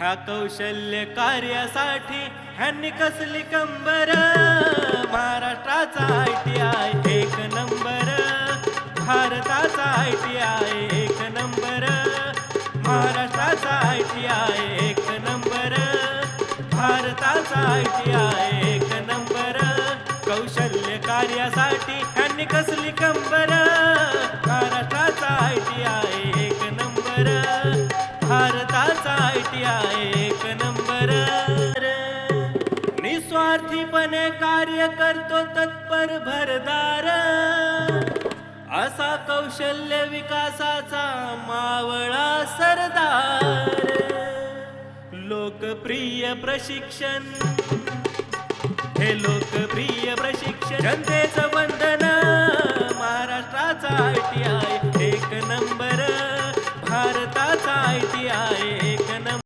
ह्या कौशल्य कार्यासाठी ह्यांनी कसली कंबर? महाराष्ट्राचा आय टी आय एक नंबर. भारताचा आय टी आय एक नंबर. महाराष्ट्राचा आय टी आय एक नंबर. भारताचा आय टी आय एक नंबर. कौशल्य कार्यासाठी ह्यांनी कसली कंबर? भारताचा एक नंबर. निस्वार्थीपणे कार्य करतो तत्पर भरदार. असा कौशल्य विकासाचा मावळा सरदार. लोकप्रिय प्रशिक्षण. हे लोकप्रिय प्रशिक्षण. जनतेचं वंदन. महाराष्ट्राचा आय टी आय एक नंबर. भारताचा आय टी आय